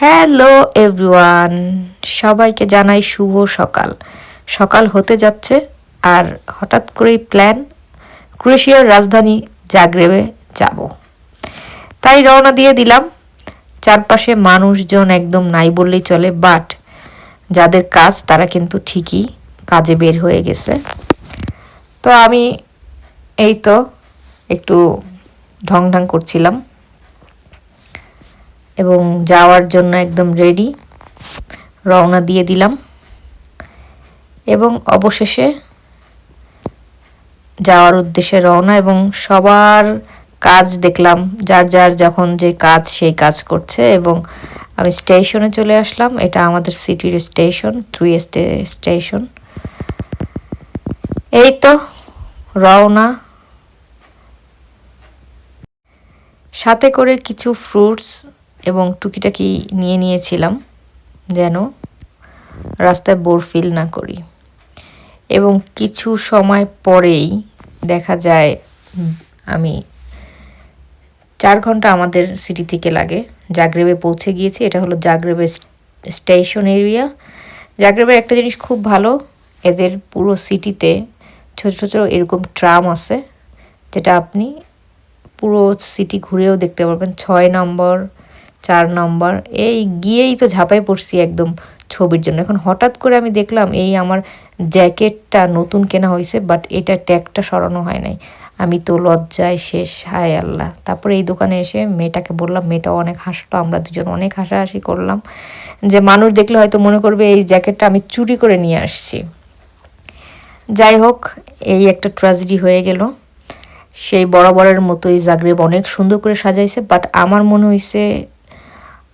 Hello everyone সবাইকে জানাই শুভ সকাল। সকাল হতে যাচ্ছে, আর হঠাৎ করেই প্ল্যান ক্রোয়েশিয়ার রাজধানী জাগ্রেবে যাব। তাই রওনা দিয়ে দিলাম। চারপাশে মানুষজন একদম নাই বললেই চলে বাট যাদের কাজ তারা কিন্তু ঠিকই কাজে বের হয়ে গেছে। তো আমি এই তো একটু ঢং ঢং করছিলাম। এবং যাওয়ার জন্য একদম রেডি রওনা দিয়ে দিলাম। এবং অবশেষে যাওয়ার উদ্দেশ্যে রওনা এবং সবার কাজ দেখলাম, যার যার যখন যে কাজ সেই কাজ করছে এবং আমি স্টেশনে চলে আসলাম। এটা আমাদের সিটির স্টেশন থ্রি স্টেশন এই তো, রওনা। সাথে করে কিছু ফ্রুটস এবং টুকিটাকি নিয়ে নিয়েছিলাম যেন রাস্তায় বোর ফিল না করি। এবং কিছু সময় পরেই দেখা যায় আমি চার ঘণ্টা আমাদের সিটি থেকে লাগে। জাগরেবে পৌঁছে গিয়েছি। এটা হলো জাগরেবের স্টেশন এরিয়া জাগরেবের একটা জিনিস খুব ভালো, এদের পুরো সিটিতে ছোট ছোট এরকম ট্রাম আছে, যেটা আপনি পুরো সিটি ঘুরেও দেখতে পারবেন। ছয় নম্বর চার নম্বর। এই গিয়েই তো ঝাঁপাই পড়ছি একদম ছবির জন্য। এখন হঠাৎ করে আমি দেখলাম এই আমার জ্যাকেটটা নতুন কেনা হয়েছে বাট এটা ট্যাগটা সরানো হয় নাই। আমি তো লজ্জায় শেষ, হায় আল্লাহ। তারপরে এই দোকানে এসে মেয়েটাকে বললাম মেয়েটাও অনেক হাসলো, আমরা দুজন অনেক হাসাহাসি করলাম। যে মানুষ দেখলে হয়তো মনে করবে, এই জ্যাকেটটা আমি চুরি করে নিয়ে আসছি। যাই হোক, এই একটা ট্র্যাজেডি হয়ে গেল। সেই বরাবরের মতোই জাগরেব অনেক সুন্দর করে সাজাইছে বাট আমার মনে হয়েছে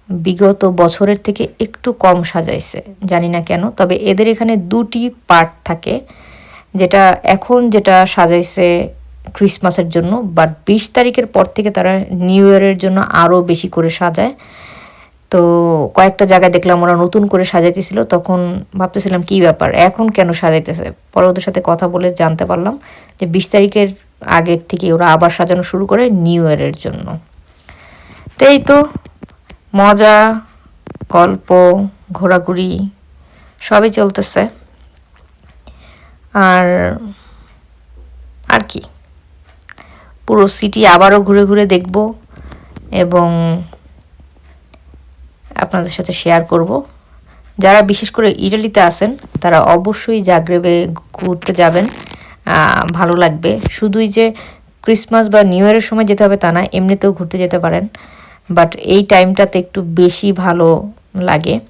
বিগত বছরের থেকে একটু কম সাজাইছে, জানি না কেন। তবে এদের এখানে দুটি পার্ট থাকে, যেটা এখন যেটা সাজাইছে ক্রিসমাসের জন্য বাট বিশ তারিখের পর থেকে তারা নিউ ইয়ারের জন্য আরও বেশি করে সাজায়। তো কয়েকটা জায়গায় দেখলাম ওরা নতুন করে সাজাইতেছিল, তখন ভাবতেছিলাম কি ব্যাপার, এখন কেন সাজাইতেছে? পরে ওদের সাথে কথা বলে জানতে পারলাম যে বিশ তারিখের আগের থেকে ওরা আবার সাজানো শুরু করে নিউ ইয়ারের জন্য। তো এই তো মজা, গল্প, ঘোরাঘুরি, সবই চলতেছে। আর আর কি? পুরো সিটি আবারও ঘুরে ঘুরে দেখব এবং আপনাদের সাথে শেয়ার করব। যারা বিশেষ করে ইটালিতে আছেন, তারা অবশ্যই জাগরেবে ঘুরতে যাবেন। ভালো লাগবে। শুধুই যে ক্রিসমাস বা নিউ ইয়ারের সময় যেতে হবে তা না, এমনিতেও ঘুরতে যেতে পারেন। বাট এই টাইমটাতে একটু বেশি ভালো লাগে।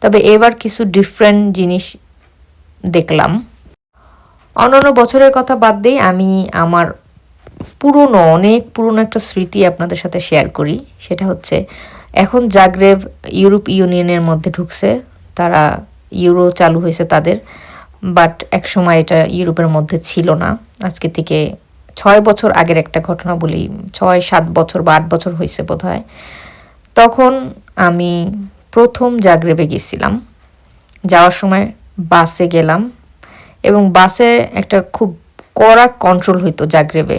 তবে এবার কিছু ডিফারেন্ট জিনিস দেখলাম। অন্যান্য বছরের কথা বাদ দিয়ে আমি আমার পুরনো, অনেক পুরনো একটা স্মৃতি আপনাদের সাথে শেয়ার করি। সেটা হচ্ছে, এখন জাগরেব ইউরোপ ইউনিয়নের মধ্যে ঢুকছে। তারা ইউরো চালু হয়েছে তাদের। বাট এক সময় এটা ইউরোপের মধ্যে ছিল না। আজকে থেকে ছয় বছর আগের একটা ঘটনা বলি, ছয়, সাত বছর বা আট বছর হয়েছে বোধ হয় তখন আমি প্রথম জাগরেবে গেছিলাম। যাওয়ার সময় বাসে গেলাম এবং বাসে একটা খুব কড়া কন্ট্রোল হইতো জাগরেবে।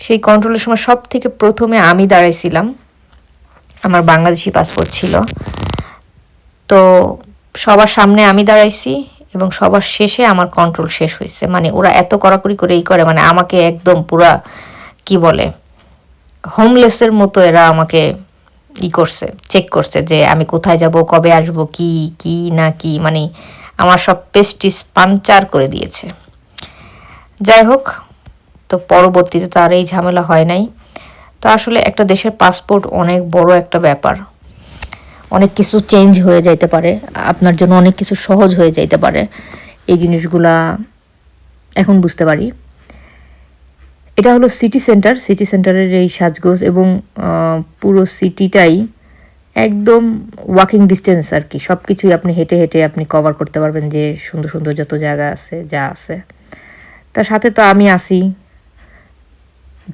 সেই কন্ট্রোলের সময় সব থেকে প্রথমে আমি দাঁড়াইছিলাম। আমার বাংলাদেশি পাসপোর্ট ছিল। তো সবার সামনে আমি দাঁড়াইছি এবং সবার শেষে আমার কন্ট্রোল শেষ হয়েছে। মানে ওরা এত কড়াকড়ি করে এই করে মানে আমাকে একদম পুরা, কি বলে হোমলেসের মতো এরা আমাকে ই করছে চেক করছে যে আমি কোথায় যাব, কবে আসব, কি কি, না কি মানে আমার সব পেস্টিস পাঞ্চার করে দিয়েছে। যাই হোক, তো পরবর্তীতে তার এই ঝামেলা হয় নাই। তো আসলে একটা দেশের পাসপোর্ট অনেক বড় একটা ব্যাপার। অনেক কিছু চেঞ্জ হয়ে যাইতে পারে, আপনার জন্য অনেক কিছু সহজ হয়ে যাইতে পারে। এই জিনিসগুলা এখন বুঝতে পারি। এটা হলো সিটি সেন্টার সিটি সেন্টারের এই সাজগোজ এবং পুরো সিটিটাই একদম ওয়াকিং ডিস্টেন্স আর কি। সব কিছুই আপনি হেঁটে হেঁটে আপনি কভার করতে পারবেন যে সুন্দর সুন্দর যত জায়গা আছে, যা আছে। তার সাথে তো আমি আসি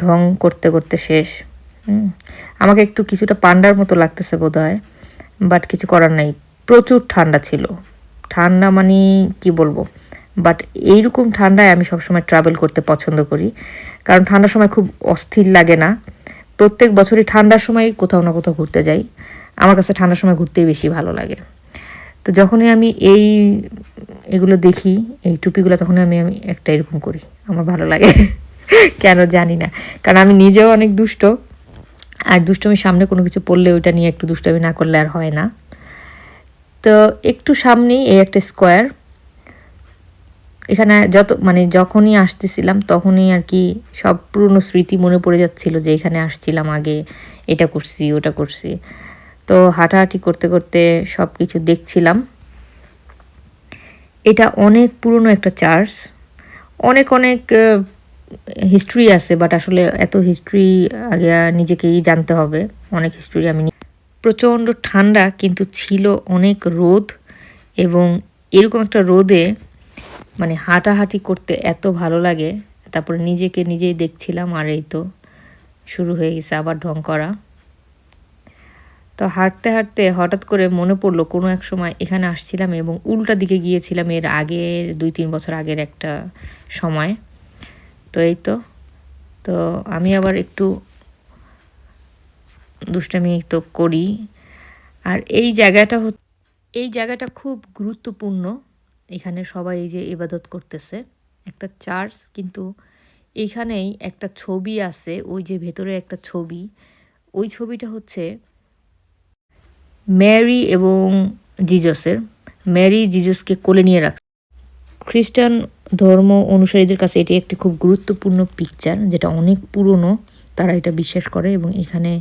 ঢং করতে করতে শেষ। আমাকে একটু কিছুটা পান্ডার মতো লাগতেছে বোধ হয় বাট কিছু করার নাই। প্রচুর ঠান্ডা ছিল। ঠান্ডা মানে কি বলব? বাট এইরকম ঠান্ডায় আমি সবসময় ট্রাভেল করতে পছন্দ করি। কারণ ঠান্ডার সময় খুব অস্থির লাগে না। প্রত্যেক বছরই ঠান্ডার সময় কোথাও না কোথাও ঘুরতে যাই। আমার কাছে ঠান্ডার সময় ঘুরতেই বেশি ভালো লাগে। তো যখনই আমি এই এগুলো দেখি, এই টুপিগুলো, তখনই আমি আমি একটা এরকম করি। আমার ভালো লাগে। কেন জানি না। কারণ আমি নিজেও অনেক দুষ্ট। আর দুষ্টমির সামনে কোনো কিছু পড়লে ওইটা নিয়ে একটু দুষ্টমি না করলে আর হয় না। তো একটু সামনেই এই একটা স্কোয়ার, এখানে যত মানে যখনই আসতেছিলাম তখনই আর কি সব পুরনো স্মৃতি মনে পড়ে যাচ্ছিল যে এখানে আসছিলাম আগে, এটা করছি, ওটা করছি। তো হাঁটাহাঁটি করতে করতে সব কিছু দেখছিলাম। এটা অনেক পুরনো একটা চার্চ। অনেক অনেক হিস্ট্রি আছে বাট আসলে এত হিস্ট্রি আগে নিজেকেই জানতে হবে। অনেক হিস্ট্রি আমি প্রচণ্ড ঠান্ডা কিন্তু ছিল অনেক রোদ এবং এরকম একটা রোদে মানে হাঁটাহাঁটি করতে এত ভালো লাগে। তারপরে নিজেকে নিজেই দেখছিলাম আর এই তো শুরু হয়ে গেছে আবার ঢং করা। তো হাঁটতে হাঁটতে হঠাৎ করে মনে পড়ল কোনো এক সময় এখানে আসছিলাম এবং উল্টা দিকে গিয়েছিলাম এর আগের দুই তিন বছর আগের একটা সময়। তো এই তো। তো আমি আবার একটু দুষ্টামি তো করি। আর এই জায়গাটা এই জায়গাটা খুব গুরুত্বপূর্ণ। এখানে সবাই এই যে ইবাদত করতেছে। একটা চার্চ, কিন্তু এখানেই একটা ছবি আছে, ওই যে ভেতরে একটা ছবি। ওই ছবিটা হচ্ছে ম্যারি এবং জিজসের। ম্যারি জিজাসকে কোলে নিয়ে রাখছে। খ্রিস্টান ধর্ম অনুসারীদের কাছে এটি একটি খুব গুরুত্বপূর্ণ পিকচার যেটা অনেক পুরনো, তারা এটা বিশ্বাস করে এবং এখানে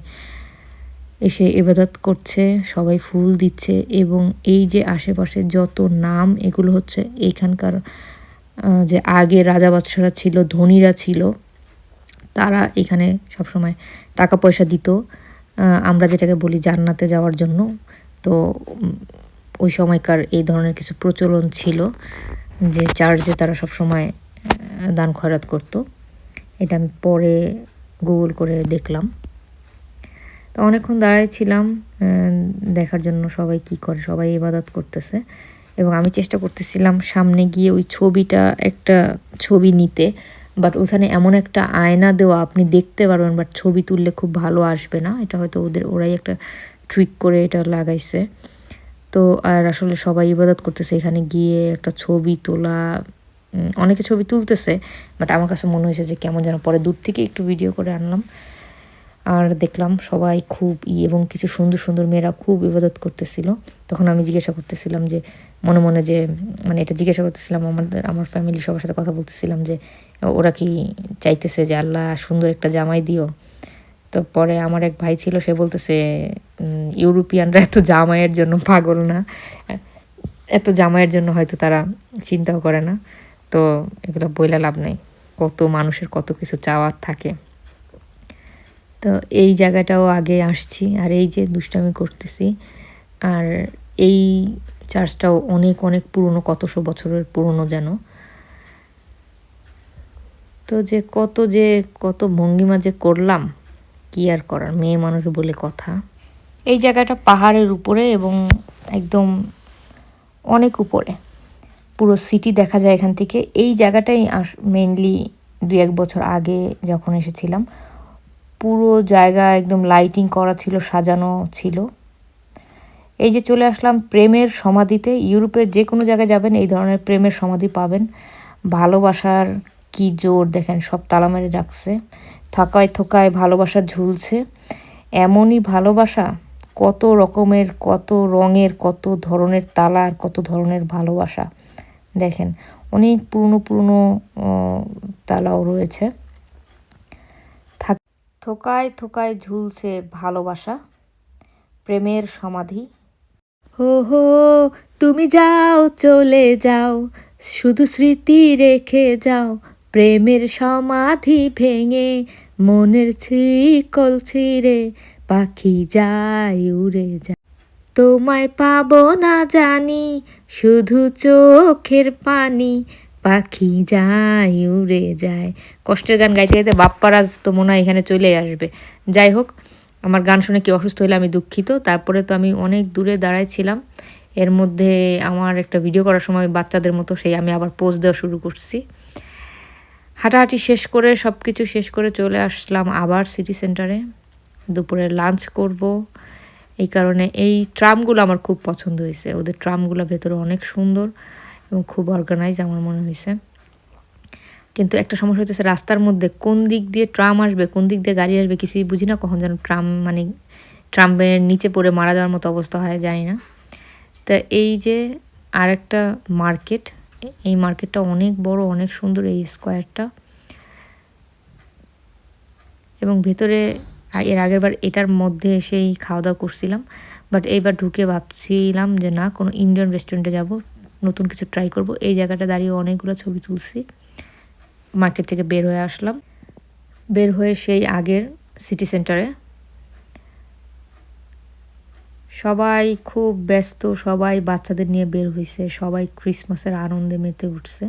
এসে ইবাদত করছে, সবাই ফুল দিচ্ছে এবং এই যে আশেপাশে যত নাম, এগুলো হচ্ছে এইখানকার যে আগে রাজা বাদশারা ছিল, ধনীরা ছিল, তারা এখানে সবসময় টাকা পয়সা দিত। আমরা যেটাকে বলি জান্নাতে যাওয়ার জন্য। তো ওই সময়কার এই ধরনের কিছু প্রচলন ছিল। যে চার্চে তারা সবসময় আহ, দান খয়রাত করতো। এটা আমি পরে গুগল করে দেখলাম। তো অনেকক্ষণ দাঁড়ায় ছিলাম দেখার জন্য সবাই কি করে সবাই ইবাদত করতেছে। এবং আমি চেষ্টা করতেছিলাম সামনে গিয়ে ওই ছবিটা একটা ছবি নিতে বাট ওইখানে এমন একটা আয়না দেওয়া আপনি দেখতে পারবেন বাট ছবি তুললে খুব ভালো আসবে না। এটা হয়তো ওদের ওরাই একটা ট্রিক করে এটা লাগাইছে। তো আর আসলে সবাই ইবাদত করতেছে। এখানে গিয়ে একটা ছবি তোলা অনেকে ছবি তুলতেছে বাট আমার কাছে মনে হয়েছে যে কেমন যেন পরে দূর থেকে একটু ভিডিও করে আনলাম। আর দেখলাম সবাই খুব ই এবং কিছু সুন্দর সুন্দর মেয়েরা খুব ইবাদত করতেছিল। তখন আমি জিজ্ঞাসা করতেছিলাম যে, মনে মনে যে মানে এটা জিজ্ঞাসা করতেছিলাম আমাদের আমার ফ্যামিলি সবার সাথে কথা বলতেছিলাম যে, ওরা কি চাইতেছে যে আল্লাহ সুন্দর একটা জামাই দিও? তো পরে আমার এক ভাই ছিল, সে বলতেছে ইউরোপিয়ানরা এত জামাইয়ের জন্য পাগল না। এত জামাইয়ের জন্য হয়তো তারা চিন্তাও করে না। তো এগুলো বইলা লাভ নেই। কত মানুষের কত কিছু চাওয়ার থাকে। তো এই জায়গাটাও আগে আসছি, আর এই যে দুষ্টামি করতেছি, আর এই চার্চটাও অনেক অনেক পুরনো কতশো বছরের পুরনো যেন। তো যে কত যে, কত ভঙ্গিমা যে করলাম কি আর করার? মেয়ে মানুষ বলে কথা। এই জায়গাটা পাহাড়ের উপরে এবং একদম অনেক উপরে। পুরো সিটি দেখা যায় এখান থেকে। এই জায়গাটাই আস মেনলি দুই এক বছর আগে যখন এসেছিলাম, পুরো জায়গা একদম লাইটিং করা ছিল, সাজানো ছিল। এই যে চলে আসলাম প্রেমের সমাধিতে। ইউরোপের যে কোনো জায়গায় যাবেন, এই ধরনের প্রেমের সমাধি পাবেন। ভালোবাসার কি জোর দেখেন, সব তালা মেরে রাখছে। থকায় থকায় ভালোবাসা ঝুলছে। এমনই ভালোবাসা কত রকমের, কত রঙের, কত ধরনের তালা আর কত ধরনের ভালোবাসা। দেখেন, অনেক পুরনো পুরনো তালাও রয়েছে। থাক থোকায় থোকায় ঝুলছে ভালোবাসা, প্রেমের সমাধি। হো হো তুমি যাও, চলে যাও, শুধু স্মৃতি রেখে যাও প্রেমের সমাধি ভেঙে মনের ছিকল ছিঁড়ে পাখি যায়, উড়ে যায়। তোমায় পাবো না জানি, শুধু চোখের পানি। পাখি যায়, উড়ে যায়। কষ্টের গান গাইতে গাইতে বাপ্পারাজ তো মনে হয় এখানে চলে আসবে। যাই হোক, আমার গান শুনে কি অসুস্থ হলে আমি দুঃখিত। তারপরে তো আমি অনেক দূরে দাঁড়াইছিলাম এর মধ্যে আমার একটা ভিডিও করার সময় বাচ্চাদের মতো সেই আমি আবার পোজ দেওয়া শুরু করছি। হাঁটাহাঁটি শেষ করে সব কিছু শেষ করে চলে আসলাম আবার সিটি সেন্টারে দুপুরে লাঞ্চ করব। এই কারণে এই ট্রামগুলো আমার খুব পছন্দ হয়েছে। ওদের ট্রামগুলো ভেতরে অনেক সুন্দর এবং খুব অর্গানাইজ আমার মনে হয়েছে। কিন্তু একটা সমস্যা হচ্ছে রাস্তার মধ্যে কোন দিক দিয়ে ট্রাম আসবে, কোন দিক দিয়ে গাড়ি আসবে কিছুই বুঝি না, কখন যেন ট্রাম মানে ট্রামের নিচে পড়ে মারা যাওয়ার মতো অবস্থা হয় জানি না। তা এই যে আরেকটা মার্কেট এই মার্কেটটা অনেক বড়, অনেক সুন্দর এই স্কোয়ারটা। এবং ভেতরে এর আগের বার এটার মধ্যে এসেই খাওয়া দাওয়া করছিলাম। বাট এইবার ঢুকে ভাবছিলাম যে না, কোনো ইন্ডিয়ান রেস্টুরেন্টে যাব, নতুন কিছু ট্রাই করব। এই জায়গাটা দাঁড়িয়ে অনেকগুলো ছবি তুলছি। মার্কেট থেকে বের হয়ে আসলাম। বের হয়ে সেই আগের সিটি সেন্টারে সবাই খুব ব্যস্ত, সবাই বাচ্চাদের নিয়ে বের হয়েছে সবাই ক্রিসমাসের আনন্দে মেতে উঠছে।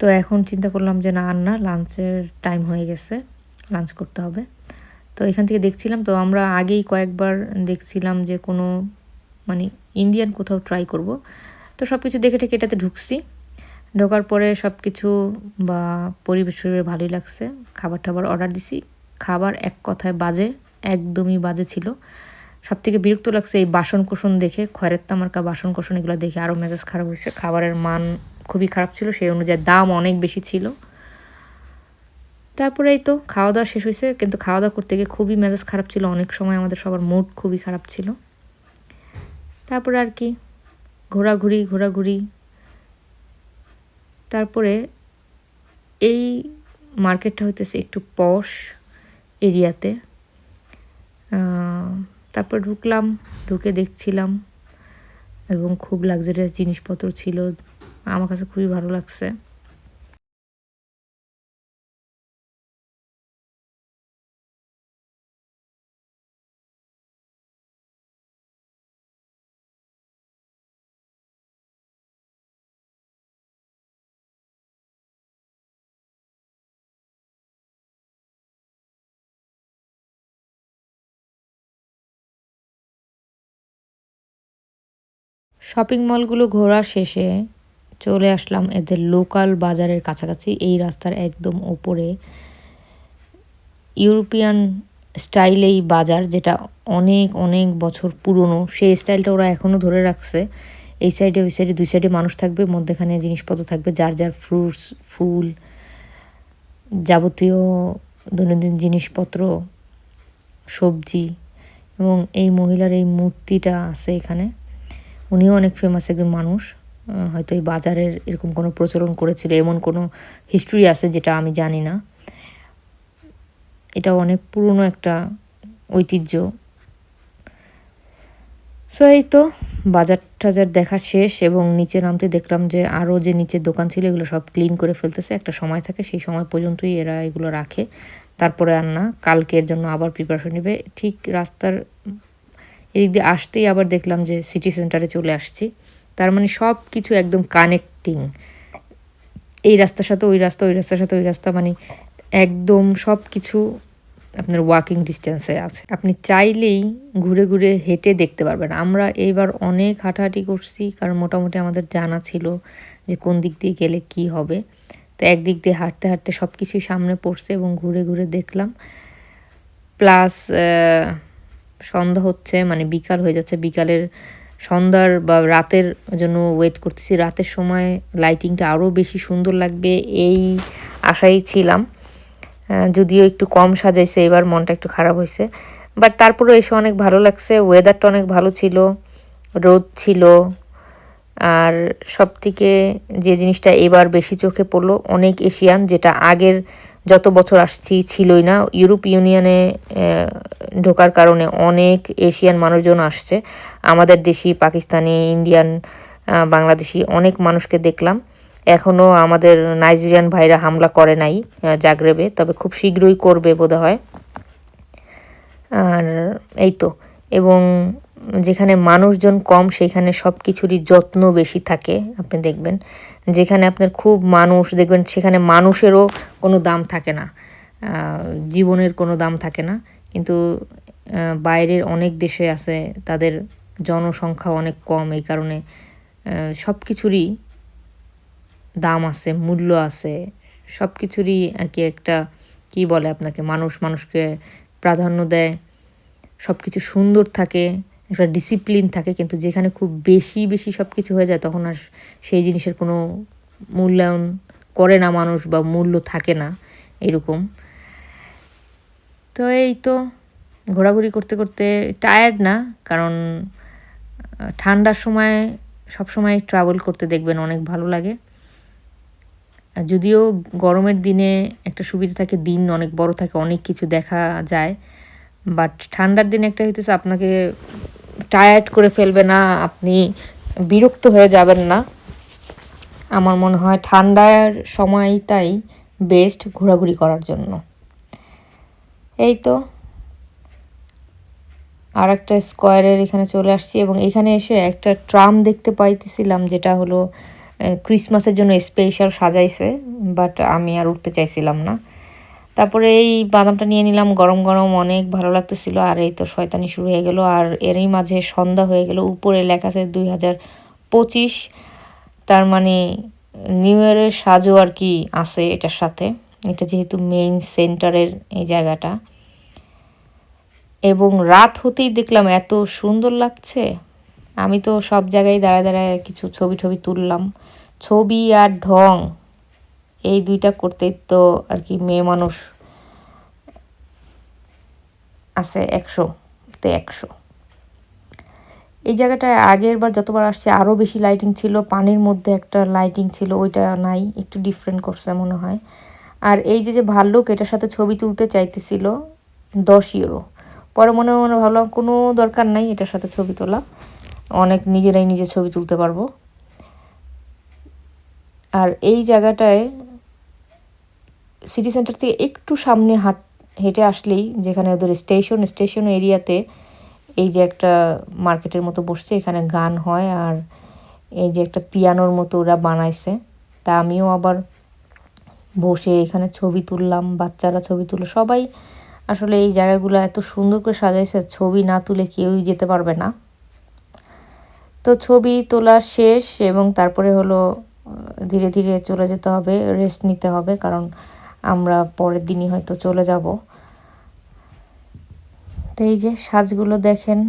তো এখন চিন্তা করলাম যে না, আর না, লাঞ্চের টাইম হয়ে গেছে, লাঞ্চ করতে হবে। তো এখান থেকে দেখছিলাম, তো আমরা আগেই কয়েকবার দেখছিলাম যে কোনো মানে ইন্ডিয়ান কোথাও ট্রাই করব। তো সব কিছু দেখে ঠেকে এটাতে ঢুকছি। ঢোকার পরে সব কিছু বা পরিবেশ ভালোই লাগছে। খাবার টাবার অর্ডার দিছি। খাবার এক কথায় বাজে, একদমই বাজে ছিল। সব থেকে বিরক্ত লাগছে এই বাসন কোষণ দেখে। খয়ের তামারকা বাসন কোষণ এগুলো দেখে আরও মেজাজ খারাপ হয়েছে। খাবারের মান খুবই খারাপ ছিল, সেই অনুযায়ী দাম অনেক বেশি ছিল। তারপরে এই তো খাওয়া দাওয়া শেষ হয়েছে, কিন্তু খাওয়া দাওয়া করতে গিয়ে খুবই মেজাজ খারাপ ছিল। অনেক সময় আমাদের সবার মুড খুবই খারাপ ছিল। তারপরে আর কি, ঘোরাঘুরি ঘোরাঘুরি। তারপরে এই মার্কেটটা হইতেছে একটু পশ এরিয়াতে। তারপর ঢুকলাম ঢুকে দেখছিলাম এবং খুব লাক্সারিয়াস জিনিসপত্র ছিল। আমার কাছে খুবই ভালো লাগছে। শপিং মলগুলো ঘোরা শেষে চলে আসলাম এদের লোকাল বাজারের কাছাকাছি। এই রাস্তার একদম ওপরে ইউরোপিয়ান স্টাইলেই বাজার যেটা অনেক অনেক বছর পুরনো। সেই স্টাইলটা ওরা এখনও ধরে রাখছে। এই সাইডে ওই সাইডে দুই সাইডে মানুষ থাকবে, মধ্যেখানে জিনিসপত্র থাকবে, যার যার ফ্রুটস ফুল যাবতীয় দৈনন্দিন জিনিসপত্র, সবজি এবং এই মহিলার এই মূর্তিটা আছে এখানে। উনিও অনেক ফেমাস একজন মানুষ হয়তো এই বাজারের এরকম কোনো প্রচলন করেছিল, এমন কোনো হিস্ট্রি আছে যেটা আমি জানি না। এটা অনেক পুরনো একটা ঐতিহ্য। সো এই তো বাজার টাজার দেখা শেষ এবং নিচে নামতে দেখলাম যে আরও যে নিচের দোকান ছিল, এগুলো সব ক্লিন করে ফেলতেছে। একটা সময় থাকে, সেই সময় পর্যন্তই এরা এগুলো রাখে। তারপরে আর না কালকের জন্য আবার প্রিপারেশন নেবে। ঠিক রাস্তার এদিক দিয়ে আসতেই আবার দেখলাম যে সিটি সেন্টারে চলে আসছি। তার মানে সব কিছু একদম কানেক্টিং এই রাস্তার সাথে ওই রাস্তা, ওই রাস্তার সাথে ওই রাস্তা মানে একদম সব কিছু আপনার ওয়াকিং ডিস্টেন্সে আছে। আপনি চাইলেই ঘুরে ঘুরে হেঁটে দেখতে পারবেন। আমরা এইবার অনেক হাঁটাহাঁটি করছি, কারণ মোটামুটি আমাদের জানা ছিল যে কোন দিক দিয়ে গেলে কি হবে। তো একদিক দিয়ে হাঁটতে হাঁটতে সব কিছুই সামনে পড়ছে এবং ঘুরে ঘুরে দেখলাম। প্লাস সন্ধ্যা হচ্ছে মানে বিকাল হয়ে যাচ্ছে। বিকালের সন্ধ্যার বা রাতের জন্য ওয়েট করতেছি। রাতের সময় লাইটিংটা আরও বেশি সুন্দর লাগবে এই আশাই ছিলাম। যদিও একটু কম সাজাইছে, এবার মনটা একটু খারাপ হয়েছে বাট তারপরে এসে অনেক ভালো লাগছে ওয়েদারটা অনেক ভালো ছিল, রোদ ছিল। আর সব থেকে যে জিনিসটা এবার বেশি চোখে পড়ল, অনেক এশিয়ান, যেটা আগের যত বছর আসছি ছিলই না ইউরোপ ইউনিয়নে ঢোকার কারণে অনেক এশিয়ান মানুষজন আসছে। আমাদের দেশি পাকিস্তানি ইন্ডিয়ান বাংলাদেশি অনেক মানুষকে দেখলাম। এখনও আমাদের নাইজেরিয়ান ভাইরা হামলা করে নাই জাগরেবে তবে খুব শীঘ্রই করবে বোধ হয় আর এই তো, এবং যেখানে মানুষজন কম, সেখানে সব কিছুরই যত্ন বেশি থাকে, আপনি দেখবেন। যেখানে আপনার খুব মানুষ, দেখবেন সেখানে মানুষেরও কোনো দাম থাকে না। জীবনের কোনো দাম থাকে না। কিন্তু বাইরের অনেক দেশে আছে, তাদের জনসংখ্যা অনেক কম, এই কারণে সব কিছুরই দাম আছে, মূল্য আছে। সব কিছুরই আর কি একটা, কি বলে আপনাকে, মানুষ মানুষকে প্রাধান্য দেয়। সব কিছু সুন্দর থাকে। একটা ডিসিপ্লিন থাকে, কিন্তু যেখানে খুব বেশি বেশি সব কিছু হয়ে যায়, তখন আর সেই জিনিসের কোনো মূল্যায়ন করে না মানুষ বা মূল্য থাকে না, এরকম। তো এই তো ঘোরাঘুরি করতে করতে টায়ার্ড না, কারণ ঠান্ডার সময় সব সময় ট্রাভেল করতে দেখবেন অনেক ভালো লাগে। যদিও গরমের দিনে একটা সুবিধা থাকে, দিন অনেক বড় থাকে, অনেক কিছু দেখা যায় বাট ঠান্ডার দিনে একটা হইতেছে আপনাকে টায়ার্ড করে ফেলবে না, আপনি বিরক্ত হয়ে যাবেন না। আমার মনে হয় ঠান্ডার সময়টাই বেস্ট ঘোরাঘুরি করার জন্য। এই তো। আর একটা স্কোয়ারের এখানে চলে আসছি এবং এখানে এসে একটা ট্রাম দেখতে পাইতেছিলাম, যেটা হলো ক্রিসমাসের জন্য স্পেশাল সাজাইছে বাট আমি আর উঠতে চাইছিলাম না। তারপরে এই বাদামটা নিয়ে নিলাম, গরম গরম, অনেক ভালো লাগতেছিল। আর এই তো শয়তানি শুরু হয়ে গেল। আর এরই মাঝে সন্ধ্যা হয়ে গেল। উপরে লেখা আছে দুই হাজার পঁচিশ। তার মানে নিউ ইয়ারের সাজও আর কি আছে এটার সাথে। এটা যেহেতু মেইন সেন্টারের এই জায়গাটা। এবং রাত হতেই দেখলাম এত সুন্দর লাগছে। আমি তো সব জায়গায় দাঁড়ায় দাঁড়ায় কিছু ছবি টবি তুললাম। ছবি আর ঢং। এই দুইটা করতেই তো আর কি মেয়ে মানুষ আছে একশো, তে একশো। এই জায়গাটায় আগের বার যতবার আসছে আরও বেশি লাইটিং ছিল, পানির মধ্যে একটা লাইটিং ছিল, ওইটা নাই, একটু ডিফারেন্ট করছে মনে হয়। আর এই যে যে ভাল্লুক, এটার সাথে ছবি তুলতে চাইতেছিল, দশ ইউরো পরে মনে মনে ভাবলাম, কোনো দরকার নাই, এটার সাথে ছবি তোলা। অনেক নিজেরাই নিজে ছবি তুলতে পারব। আর এই জায়গাটায় সিটি সেন্টার থেকে একটু সামনে হাট, হেঁটে আসলেই যেখানে ওদের স্টেশন স্টেশন এরিয়াতে এই যে একটা মার্কেটের মতো বসছে, এখানে গান হয় আর এই যে একটা পিয়ানোর মতো ওরা বানাইছে। তা আমিও আবার বসে এখানে ছবি তুললাম, বাচ্চারা ছবি তুললো। সবাই আসলে এই জায়গাগুলো এত সুন্দর করে সাজাইছে, ছবি না তুলে কেউই যেতে পারবে না। তো ছবি তোলা শেষ এবং তারপরে হলো ধীরে ধীরে চলে যেতে হবে রেস্ট নিতে হবে, কারণ আমরা পরের দিনই হয়তো চলে যাব। তো এই যে সাজগুলো দেখেন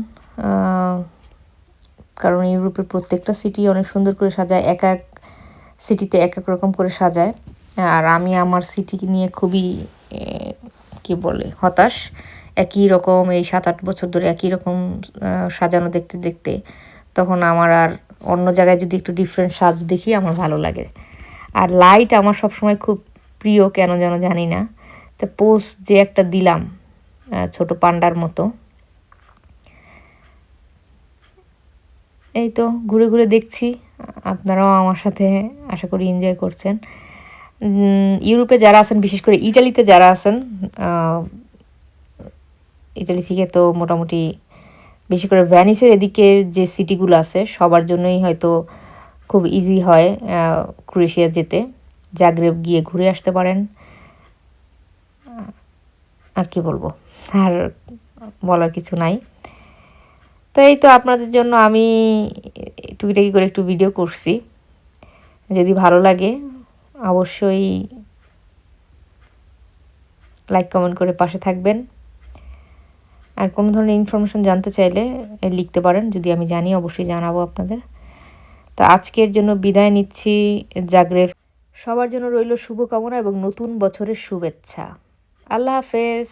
কারণ ইউরোপের প্রত্যেকটা সিটি অনেক সুন্দর করে সাজায়, এক এক সিটিতে এক এক রকম করে সাজায়। আর আমি আমার সিটি নিয়ে খুবই কি বলে, হতাশ। একই রকম এই সাত আট বছর ধরে একই রকম সাজানো দেখতে দেখতে, তখন আমার আর অন্য জায়গায় যদি একটু ডিফারেন্ট সাজ দেখি, আমার ভালো লাগে। আর লাইট আমার সবসময় খুব প্রিয়, কেন যেন জানি না। তো পোস্ট যে একটা দিলাম ছোট পান্ডার মতো। এই তো ঘুরে ঘুরে দেখছি, আপনারাও আমার সাথে আশা করি এনজয় করছেন। ইউরোপে যারা আছেন, বিশেষ করে ইটালিতে যারা আছেন ইটালি থেকে তো মোটামুটি বেশি করে ভ্যানিসের এদিকের যে সিটিগুলো আছে, সবার জন্যই হয়তো খুব ইজি হয় ক্রোয়েশিয়া যেতে। জাগরেব গিয়ে ঘুরে আসতে পারেন। আর কি বলব? আর বলার কিছু নাই। তো এই তো আপনাদের জন্য আমি টুকিটাকি করে একটু ভিডিও করছি। যদি ভালো লাগে, অবশ্যই লাইক কমেন্ট করে পাশে থাকবেন। আর কোনো ধরনের ইনফরমেশন জানতে চাইলে লিখতে পারেন। যদি আমি জানি, অবশ্যই জানাব আপনাদের। তা আজকের জন্য বিদায় নিচ্ছি। জাগ্রেফ সবার জন্য রইল শুভকামনা এবং নতুন বছরের শুভেচ্ছা। আল্লাহ হাফেজ।